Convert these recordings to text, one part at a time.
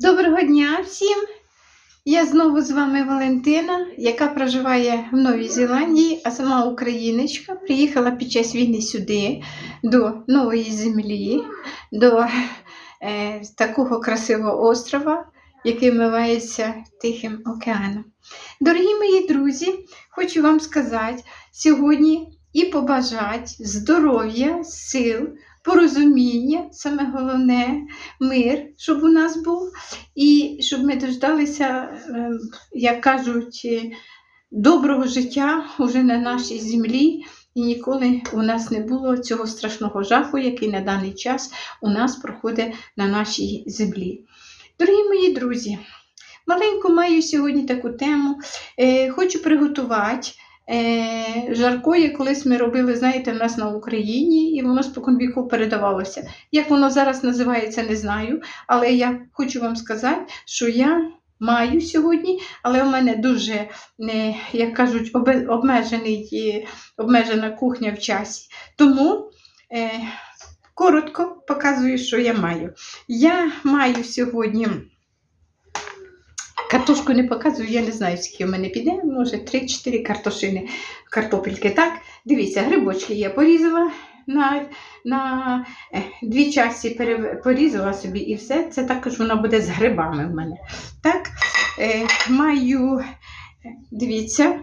Доброго дня всім! Я знову з вами Валентина, яка проживає в Новій Зеландії, а сама україночка. Приїхала під час війни сюди, до нової землі, до е, такого красивого острова, який вмивається Тихим океаном. Дорогі мої друзі, хочу вам сказати сьогодні і побажати здоров'я, сил, порозуміння, саме головне мир, щоб у нас був, і щоб ми дождалися, ем, як кажуть, е, доброго життя уже на нашій землі. І ніколи у нас не було цього страшного жаху, який на даний час у нас проходить на нашій землі. Дорогі мої друзі, маленьку маю сьогодні таку тему. Е, хочу приготувати. Е, жаркої колись ми робили, знаєте, в нас на Україні, і воно споконвіку передавалося. Як воно зараз називається, не знаю. Але я хочу вам сказати, що я маю сьогодні, але у мене дуже, е, як кажуть, обмежений, е, обмежена кухня в часі. Тому коротко показую, що я маю. Я маю сьогодні. Картошку не показую, я не знаю, скільки в мене піде, може 3-4 картошини, картопельки. Так, дивіться, грибочки я порізала на, на е, дві пере- порізала собі і все. Це також воно буде з грибами в мене. Так, е, маю, е, дивіться,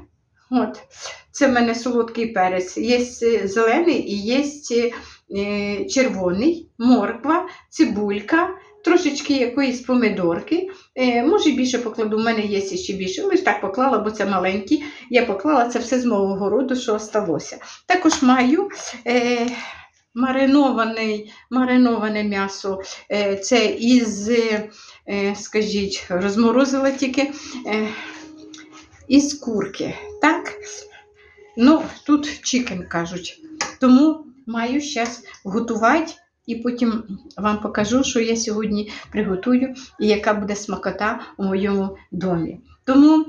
от, це в мене солодкий перець. Є е, зелений і є червоний, морква, цибулька, трошечки якоїсь помидорки. Е, може більше покладу, в мене є ще більше. Лише так поклала, бо це маленькі. Я поклала це все з мого городу, що осталося. Також маю е, маринований, мариноване м'ясо. Е, це із, скажіть, розморозила тільки із курки. Так? Ну, тут чикен кажуть. Тому маю зараз готувати. І потім вам покажу, що я сьогодні приготую і яка буде смакота у моєму домі. Тому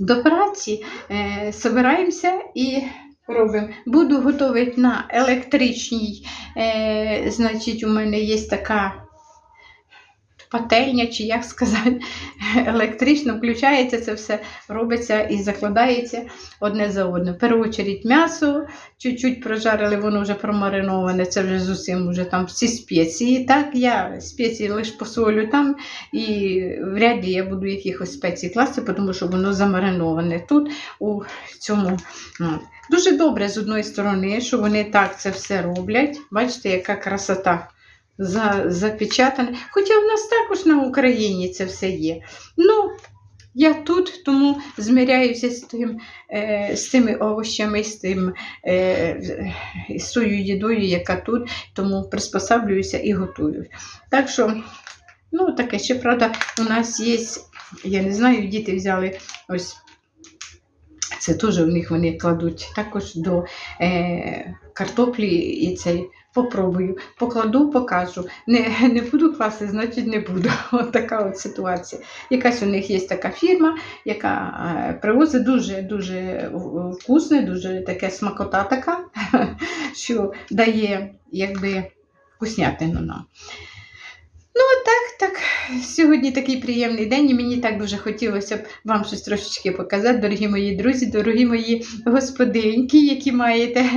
до праці е, собираємося і робимо. Буду готувати на електричній, е, значить, у мене є така пательня, чи як сказати, електрично включається це все, робиться і закладається одне за одним. В першу чергу м'ясо, чуть-чуть прожарили, воно вже промариноване, це вже з усім вже там всі спеції. Так, я спеції лише посолю там, і вряд ли я буду якихось спецій класти, тому що воно замариноване тут, у цьому. ну. Дуже добре з одної сторони, що вони так це все роблять. Бачите, яка красота за, запечатане. Хоча в нас також на Україні це все є. Ну, я тут, тому зміряюся з, тим, е, з тими овочами, з, тим, е, з тою їдою, яка тут, тому приспосаблююся і готую. Так що, ну, таке ще, правда, у нас є, я не знаю, діти взяли ось. Це теж у них вони кладуть також до е, картоплі і цей попробую. Покладу, покажу. Не, не буду класти, значить не буду. От така от ситуація. Якась у них є така фірма, яка е, привозить дуже-дуже вкусне, дуже таке смакота така, що дає якби вкуснятину нам. Так. Сьогодні такий приємний день, і мені так дуже хотілося б вам щось трошечки показати, дорогі мої друзі, дорогі мої господинки, які маєте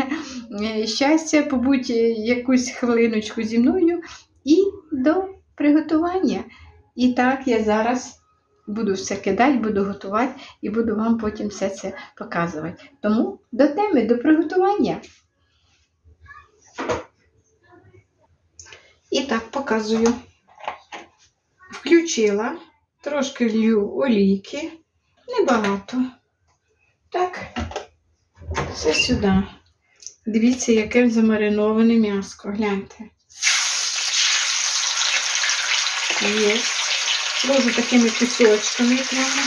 е, щастя, побути якусь хвилиночку зі мною і до приготування. І так, я зараз буду все кидати, буду готувати і буду вам потім все це показувати. Тому до теми, до приготування. І так показую. Включила, трошки лью олійки, небагато. Так, все сюди. Дивіться, яке замариноване м'яско. Гляньте. Є. Ложу такими кусочками прямо.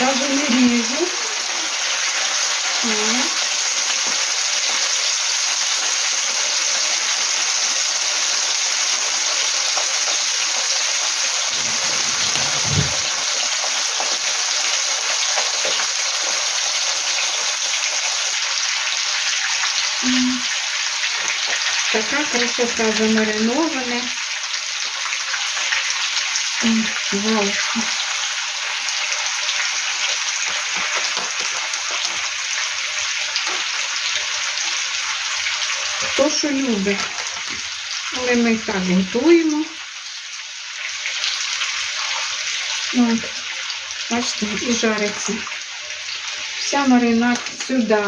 Даже не ріжу. О. Красота замариноване. Вау. Хто що любить. Але ми так готуємо. От. Бачите, і жариться. Вся маринад сюди.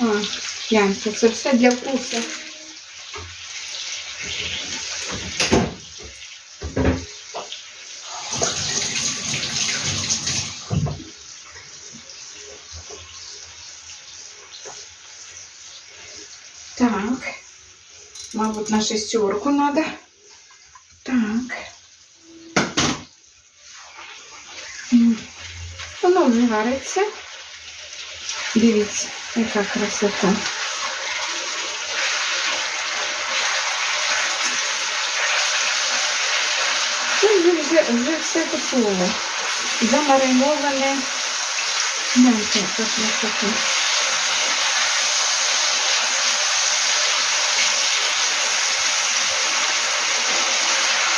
А, гляньте, це все для вкусу. Так. Мабуть, на шестерку надо. Так. Воно вже гариться. Дивіться, яка красота. Вже, вже, все готове. Замариноване. Гляньте, яка красота.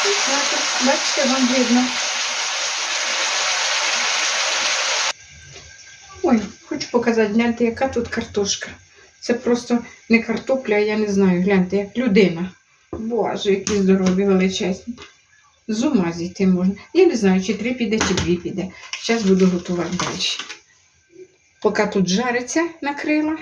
І так от, Бачите, вам видно. Ой, хочу показати, гляньте, яка тут картошка. Це просто не картопля, я не знаю, гляньте, як людина. Боже, які здорові, величезні. З ума зійти можна. Я не знаю, чи три піде, чи дві піде. Зараз буду готувати далі. Поки тут жариться накрила.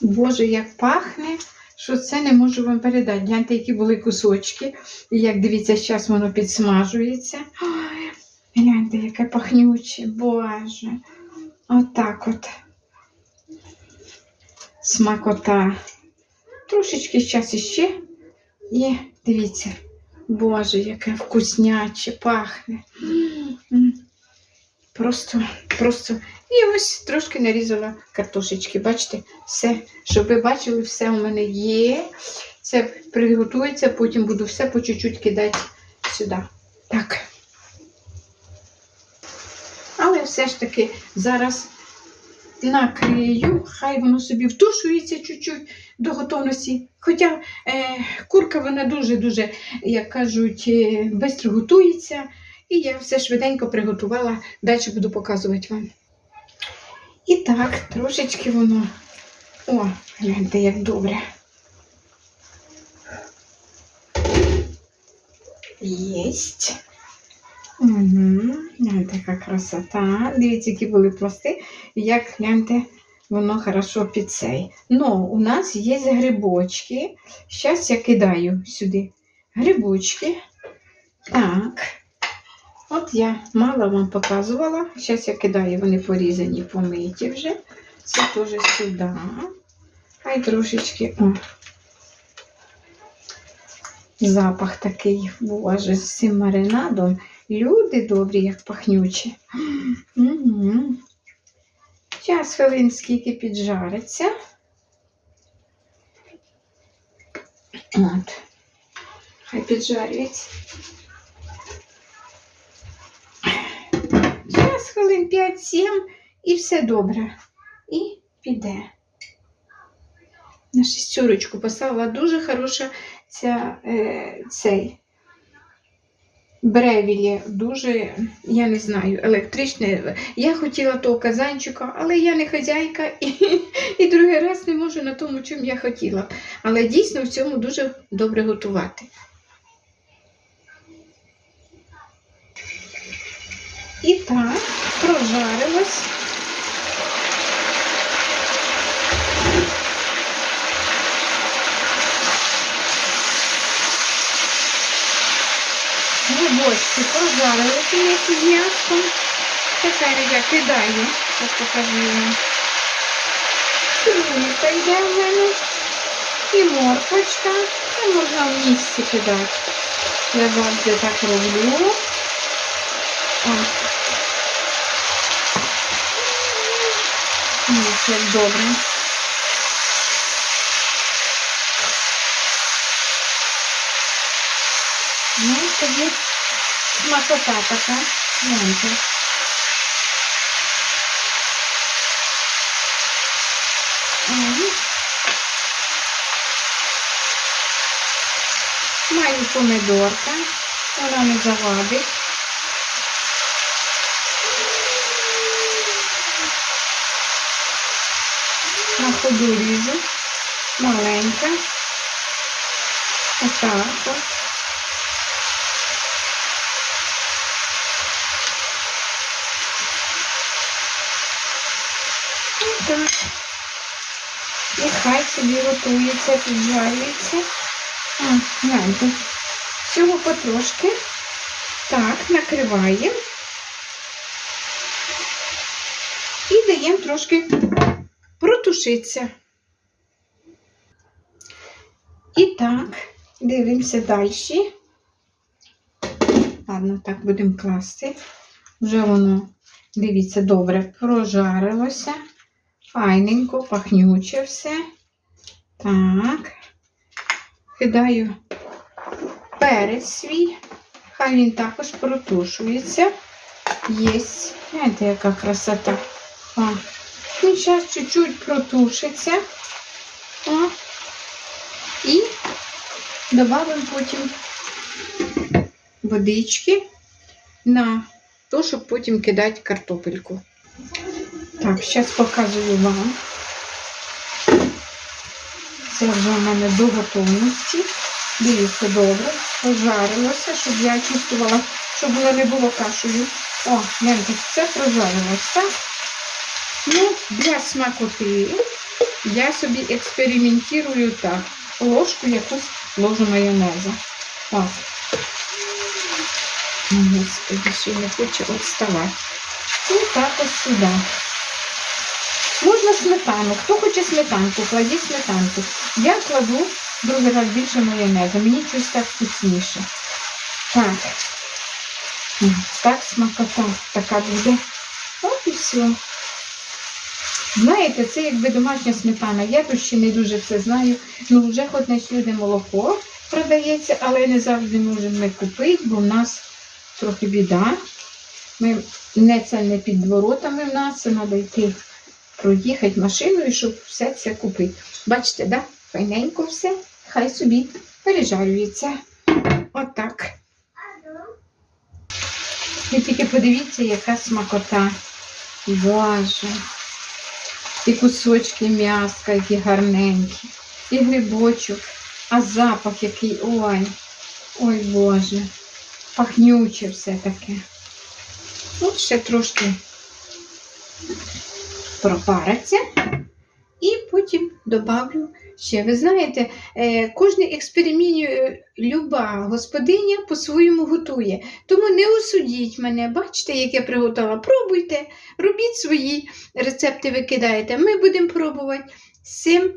Боже, як пахне, що це не можу вам передати. Гляньте, які були кусочки. І як дивіться, зараз воно підсмажується. Ой, гляньте, яке пахнюче, боже. Отак от. Смакота. Трошечки зараз іще. І дивіться, боже, яке вкусняче пахне. Просто, просто. І ось трошки нарізала картошечки. Бачите, все, щоб ви бачили, все у мене є. Це приготується, потім буду все по чуть-чуть кидати сюди. Так. Але все ж таки зараз накрию, хай воно собі втушується чуть-чуть до готовності. Хоча е, курка вона дуже-дуже, як кажуть, е, швидко готується. І я все швиденько приготувала, далі буду показувати вам. І так, трошечки воно. О, гляньте, як добре. Єсть. Угу. Гляньте, красота. Дивіться, які були пласти. Як гляньте, воно хорошо під цей. Ну, у нас є грибочки. Зараз я кидаю сюди грибочки. Так. От я мало вам показувала. Зараз я кидаю, вони порізані, помиті вже. Це теж сюди. Хай трошечки. О. Запах такий, боже, з цим маринадом. Люди добрі, як пахнючі. Час хвилин скільки піджариться. От. Хай піджарюється. Зараз хвилин 5-7 і все добре. І піде. На шестерочку поставила дуже хороша ця, е, цей бревілі, дуже, я не знаю, електричне. Я хотіла того казанчика, але я не хазяйка і, і другий раз не можу на тому, чим я хотіла. Але дійсно в цьому дуже добре готувати. І так, прожарилось. Грибочки прожарилися вместе з м'яском. Тепер я кидаю, я покажу вам. Цибулька йде в мене. І морквочка. Це можна в місці кидати. Я завжди так роблю. Ось як добре. Ну, тоді смакота така, гляньте. Маю помидорка, вона не завадить. Ходу ріжу, маленька. Отак от. Отак. І хай собі готується, піджарюється. А, гляньте. Всього потрошки. Так, накриваємо. І даємо трошки протушитися. І так, дивимося далі. Ладно, так будемо класти. Вже воно, дивіться, добре прожарилося. Файненько, пахнюче все. Так. Кидаю перець свій. Хай він також протушується. Єсть. Знаєте, яка красота. О. Він зараз чуть-чуть протушиться. О. І додамо потім водички на то, щоб потім кидати картопельку. Так, зараз показую вам. Це вже в мене до готовності. Дивіться, добре, пожарилося, щоб я чувствувала, щоб воно не було кашею. О, гляньте, це прожарилось, так? Ну, для смакоти я собі експериментую так. Ложку якусь ложу майонезу. Так. Господи, що не хоче відставати. І так ось сюди. Можна сметану. Хто хоче сметанку, кладіть сметанку. Я кладу другий раз більше майонезу. Мені щось так вкусніше. Так. Так смакота така буде. От і все. Знаєте, це якби домашня сметана. Я тут ще не дуже все знаю. Ну, вже хоч на сюди молоко продається, але не завжди можемо ми купити, бо в нас трохи біда. Ми не це не під воротами в нас, це треба йти проїхати машиною, щоб все це купити. Бачите, да? Файненько все, хай собі пережарюється. Отак. Ви тільки подивіться, яка смакота. Боже. І кусочки м'яска, які гарненькі, і грибочок, а запах який, ой, ой Боже, пахнюче все таке. От ще трошки пропариться. І потім добавлю ще. Ви знаєте, е, кожний експеримент, люба господиня по-своєму готує. Тому не осудіть мене. Бачите, як я приготувала. Пробуйте, робіть свої рецепти, викидаєте. Ми будемо пробувати. З цим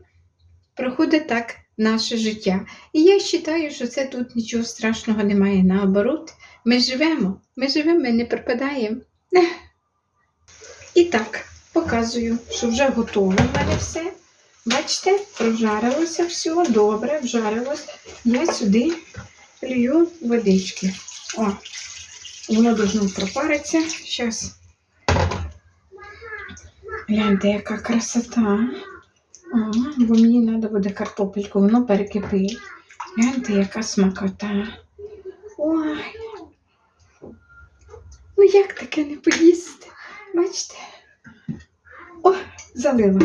проходить так наше життя. І я вважаю, що це тут нічого страшного немає. Наоборот, ми живемо, ми живемо, ми не пропадаємо. І так, показую, що вже готово в мене все. Бачите, прожарилося все, добре, вжарилось. Я сюди лью водички. О, воно должно пропаритися. Зараз. Гляньте, яка красота. О, бо мені треба буде картопельку, воно перекипить. Гляньте, яка смакота. Ой. Ну як таке не поїсти? Бачите? О, залила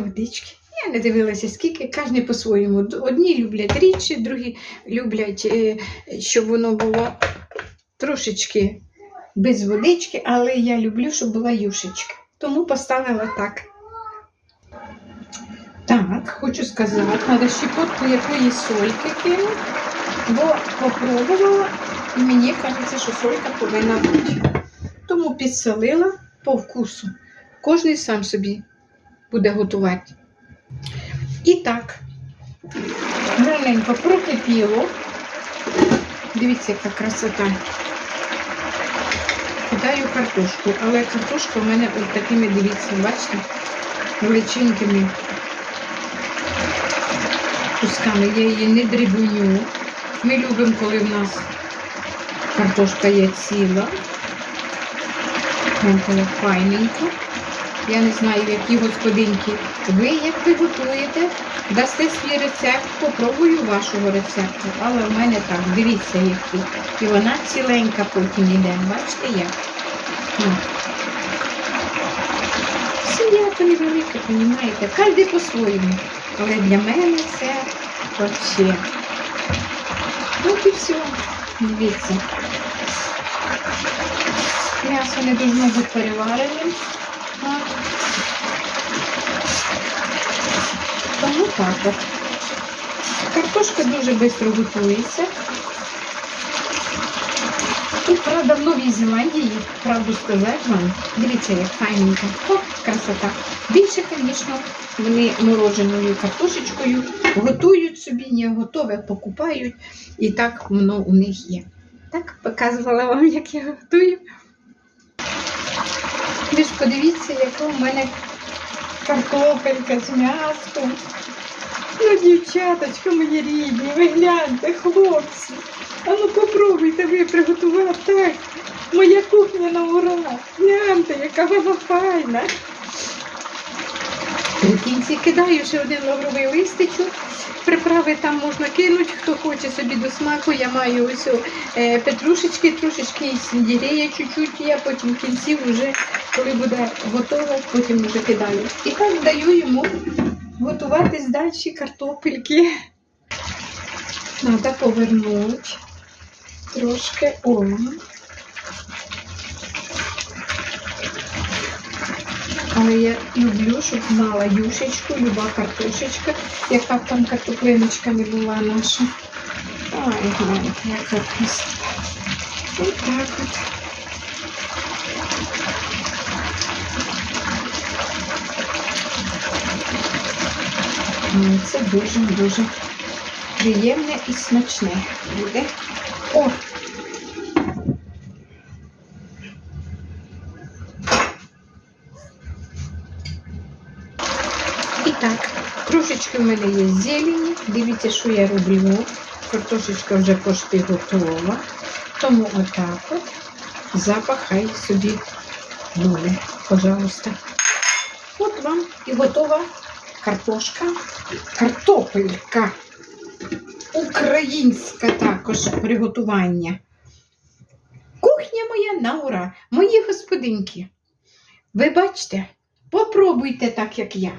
водички. Не дивилася, скільки, кожен по-своєму. Одні люблять рідше, другі люблять, е, щоб воно було трошечки без водички, але я люблю, щоб була юшечка. Тому поставила так. Так, хочу сказати, треба щепотку якої сольки кинути, бо попробувала, і мені кажеться, що солька повинна бути. Тому підсолила по вкусу. Кожний сам собі буде готувати. І так, гарненько прокипіло. Дивіться, яка красота. Кидаю картошку, але картошка в мене ось такими, дивіться, бачите, величенькими кусками. Я її не дрібню. Ми любимо, коли в нас картошка є ціла. Файненько. Я не знаю, які господинки. Ви як ви дасте свій рецепт, попробую вашого рецепту. Але в мене так, дивіться, які. І вона ціленька потім йде. Бачите як? Ну. Сім'я невелика, розумієте? Кожен по-своєму. Але для мене це взагалі. От і все. Дивіться. М'ясо не должно бути перевареним. Так. Тому так. Картошка дуже швидко готується. Тут, правда, в Новій Зеландії, правду сказати вам, дивіться, як файненько. О, красота. Більше, звісно, вони мороженою картошечкою готують собі, не готове, покупають. І так воно у них є. Так, показувала вам, як я готую. Ви ж подивіться, яка у мене картопелька з м'яском. Ну, дівчаточка мої рідні, ви гляньте, хлопці. А ну попробуйте ви приготувати. Моя кухня на ура. Гляньте, яка вона файна. В кінці кидаю ще один лавровий листичок. Приправи там можна кинути, хто хоче собі до смаку. Я маю ось е, петрушечки, трошечки і сельдерея чуть-чуть. Я потім в кінці вже, коли буде готово, потім вже кидаю. І так даю йому готуватись далі картопельки. Треба повернути трошки. О. Але я люблю, щоб мала юшечку, люба картошечка, яка б там картоплиночка не була наша. Ой, гляньте, яка красота. Ось так от. Це дуже-дуже приємне і смачне буде. О! І так, трошечки в мене є зелені. Дивіться, що я роблю. Картошечка вже почти готова. Тому отак от запах хай собі буде, пожалуйста. От вам і готова картошка, картопелька. Українська також приготування. Кухня моя на ура, мої господинки. Ви бачите, попробуйте так, як я.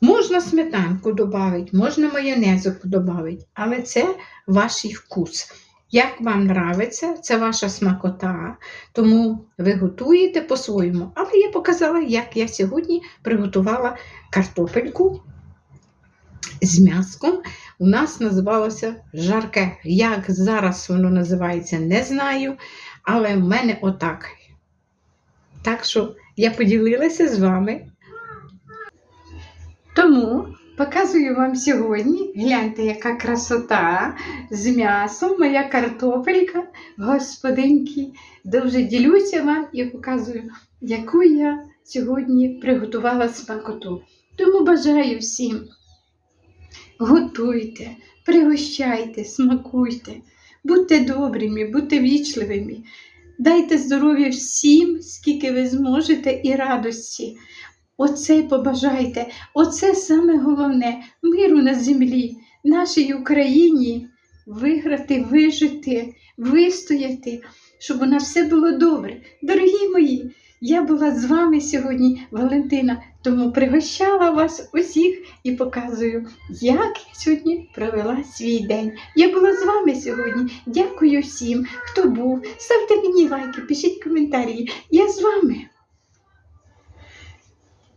Можна сметанку додати, можна майонезику додати, але це ваш вкус. Як вам нравиться, це ваша смакота, тому ви готуєте по-своєму. Але я показала, як я сьогодні приготувала картопельку з м'яском. У нас називалося жарке. Як зараз воно називається, не знаю. Але в мене отак. Так що я поділилася з вами. Тому показую вам сьогодні, гляньте, яка красота з м'ясом, моя картопелька, господинки. Дуже ділюся вам і показую, яку я сьогодні приготувала смакоту. Тому бажаю всім готуйте, пригощайте, смакуйте, будьте добрими, будьте вічливими. Дайте здоров'я всім, скільки ви зможете, і радості. Оце побажайте, оце саме головне миру на землі, нашій Україні виграти, вижити, вистояти, щоб у нас все було добре. Дорогі мої, я була з вами сьогодні, Валентина, тому пригощала вас усіх і показую, як я сьогодні провела свій день. Я була з вами сьогодні. Дякую всім, хто був. Ставте мені лайки, пишіть коментарі. Я з вами.